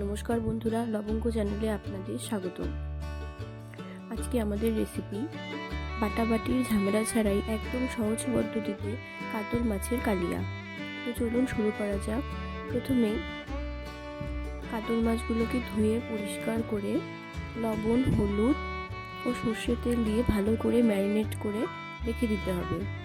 নমস্কার বন্ধুরা, লবঙ্গ চ্যানেলে আপনাদের স্বাগত আজকে আমাদের রেসিপি বাটাবাটির ঝামেলা ছাড়াই একদম সহজ পদ্ধতিতে কাতল মাছের কালিয়া। তো চলুন শুরু করা যাক। প্রথমে কাতল মাছগুলোকে ধুয়ে পরিষ্কার করে লবণ, হলুদ ও সর্ষের তেল দিয়ে ভালো করে ম্যারিনেট করে রেখে দিতে হবে।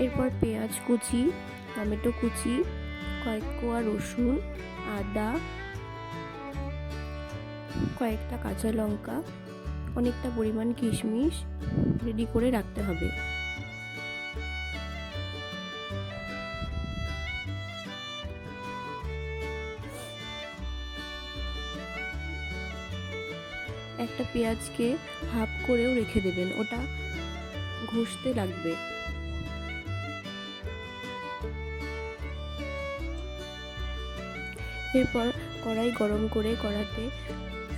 এরপর পেঁয়াজ কুচি, টমেটো কুচি, কয়েক কোয়া রসুন, আদা, কয়েকটা কাঁচা লঙ্কা, অনেকটা পরিমাণ কিশমিশ রেডি করে রাখতে হবে। একটা পেঁয়াজকে হাফ করেও রেখে দেবেন, ওটা ঘষতে লাগবে। এরপর কড়াই গরম করে কড়াতে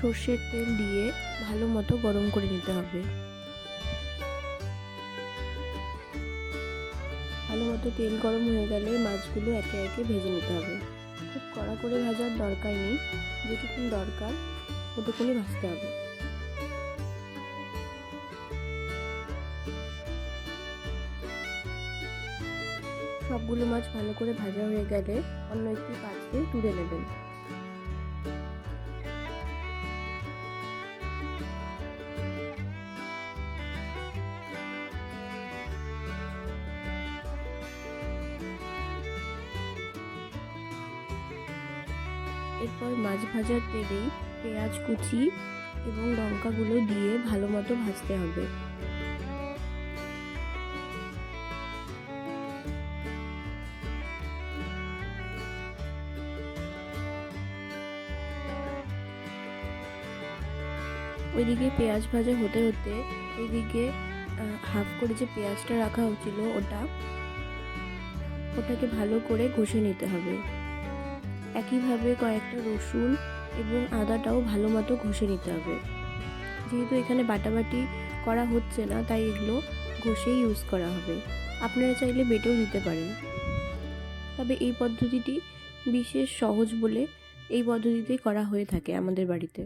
সর্ষের তেল দিয়ে ভালো মতো গরম করে নিতে হবে। ভালো মতো তেল গরম হয়ে গেলে মাছগুলো একে একে ভেজে নিতে হবে। খুব কড়া করে ভাজার দরকার নেই যেটুকু দরকার ওটুকুনি ভাজতে হবে। সবগুলো মাছ ভালো করে ভাজা হয়ে গেলে অন্য একটি পাত্রে তুলে নেবেন। এরপর মাছ ভাজার তেলেই পেঁয়াজ কুচি এবং লঙ্কাগুলো দিয়ে ভালো মতো ভাজতে হবে। ওইদিকে পেঁয়াজ ভাজা হতে হতে এইদিকে হাফ করে যে পেঁয়াজটা রাখা হচ্ছিল ওটা, ওটাকে ভালো করে ঘষে নিতে হবে। একইভাবে কয়েকটা রসুন এবং আদাটাও ভালো মতো ঘষে নিতে হবে। যেহেতু এখানে বাটাবাটি করা হচ্ছে না, তাই এগুলো ঘষেই ইউজ করা হবে। আপনারা চাইলে বেটেও দিতে পারেন। তবে এই পদ্ধতিটি বিশেষ সহজ বলে এই পদ্ধতিতেই করা হয়ে থাকে আমাদের বাড়িতে।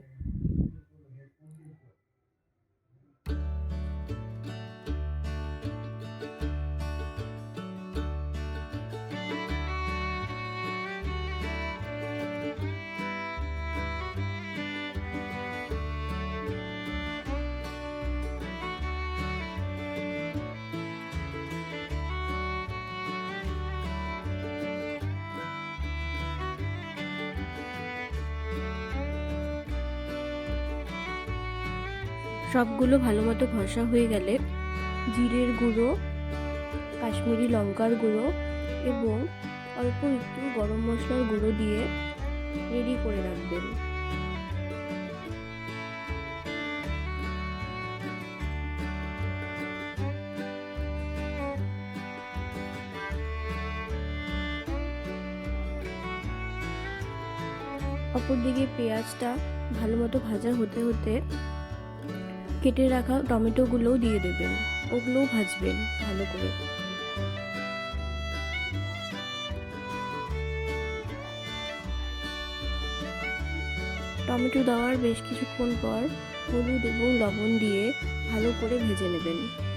সবগুলো ভালো মতো ঘষা হয়ে গেলে জিরের গুঁড়ো, কাশ্মীরি লঙ্কার গুঁড়ো এবং অল্প একটু গরম মশলার গুঁড়ো দিয়ে রেডি করে রাখবেন। অপরদিকে পেঁয়াজটা ভালো মতো ভাজা হতে হতে কেটে রাখা টমেটোগুলোও দিয়ে দেবেন। ওগুলোও ভাজবেন ভালো করে। টমেটো দেওয়ার বেশ কিছুক্ষণ পর হলুদ এবং লবণ দিয়ে ভালো করে ভেজে নেবেন।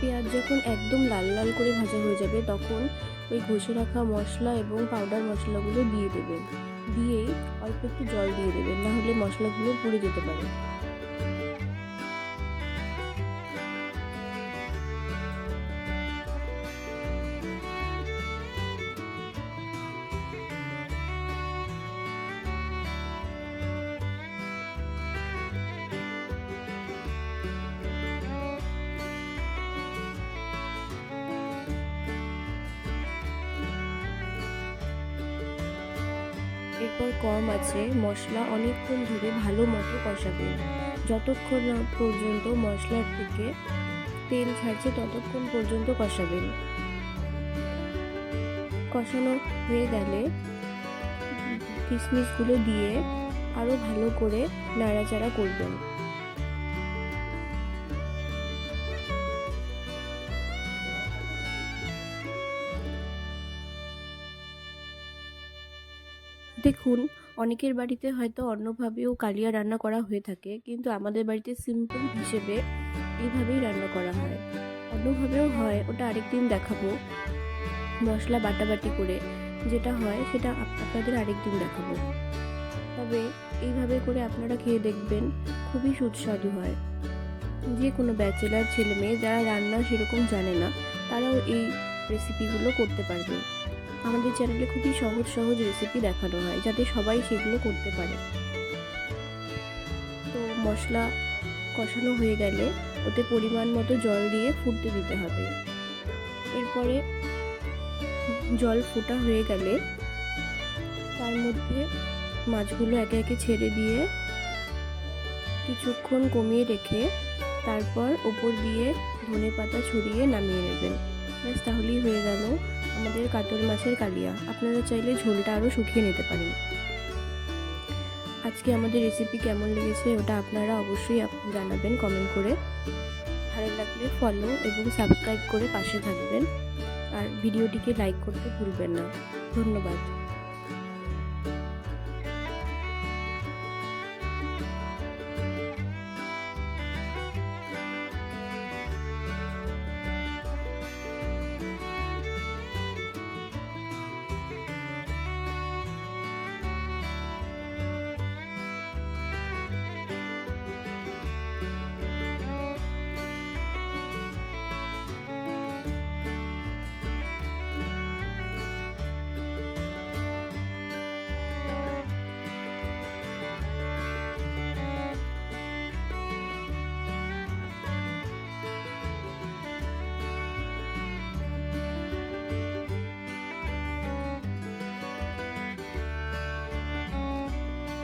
পেঁয়াজ যখন একদম লাল লাল করে ভাজা হয়ে যাবে, তখন ওই ঘষে রাখা মশলা এবং পাউডার মশলাগুলো দিয়ে দেবেন। দিয়েই অল্প একটু জল দিয়ে দেবেন না হলে মশলাগুলো পুড়ে যেতে পারে। এরপর কম আছে, মশলা অনেকক্ষণ ধরে ভালো মতো কষাবে। যতক্ষণ না পর্যন্ত মশলার থেকে তেল ছাড়ছে, ততক্ষণ পর্যন্ত কষাবেন কষানো হয়ে গেলে কিশমিশগুলো দিয়ে আরও ভালো করে নাড়াচাড়া করবেন। দেখুন, অনেকের বাড়িতে হয়তো অন্যভাবেও কালিয়া রান্না করা হয়ে থাকে, কিন্তু আমাদের বাড়িতে সিম্পল হিসেবে এইভাবেই রান্না করা হয়। অন্যভাবেও হয়, ওটা আরেকদিন দেখাবো। মশলা বাটাবাটি করে যেটা হয়, সেটা আপ- আপনাদের আরেকদিন দেখাবো। তবে এইভাবে করে আপনারা খেয়ে দেখবেন, খুবই সুস্বাদু হয়। যে কোনো ব্যাচেলার ছেলে মেয়ে যারা রান্না সেরকম জানে না, তারাও এই রেসিপিগুলো করতে পারবে। আমাদের চ্যানেলে খুবই সহজ সহজ রেসিপি দেখানো হয়, যাতে সবাই সেগুলো করতে পারে। তো মশলা কষানো হয়ে গেলে ওতে পরিমাণ মতো জল দিয়ে ফুটতে দিতে হবে। এরপরে জল ফোটা হয়ে গেলে তার মধ্যে মাছগুলো একে একে ছেড়ে দিয়ে কিছুক্ষণ কমিয়ে রেখে তারপর ওপর দিয়ে ধনে পাতা ছড়িয়ে নামিয়ে নেবেন। ব্যাস, তাহলেই হয়ে গেল আমাদের কাতল মাছের কালিয়া। আপনারা চাইলে ঝোলটা আরও শুকিয়ে নিতে পারেন। আজকে আমাদের রেসিপি কেমন লেগেছে ওটা আপনারা অবশ্যই জানাবেন কমেন্ট করে। ভালো লাগলে ফলো এবং সাবস্ক্রাইব করে পাশে থাকবেন। আর ভিডিওটিকে লাইক করতে ভুলবেন না। ধন্যবাদ।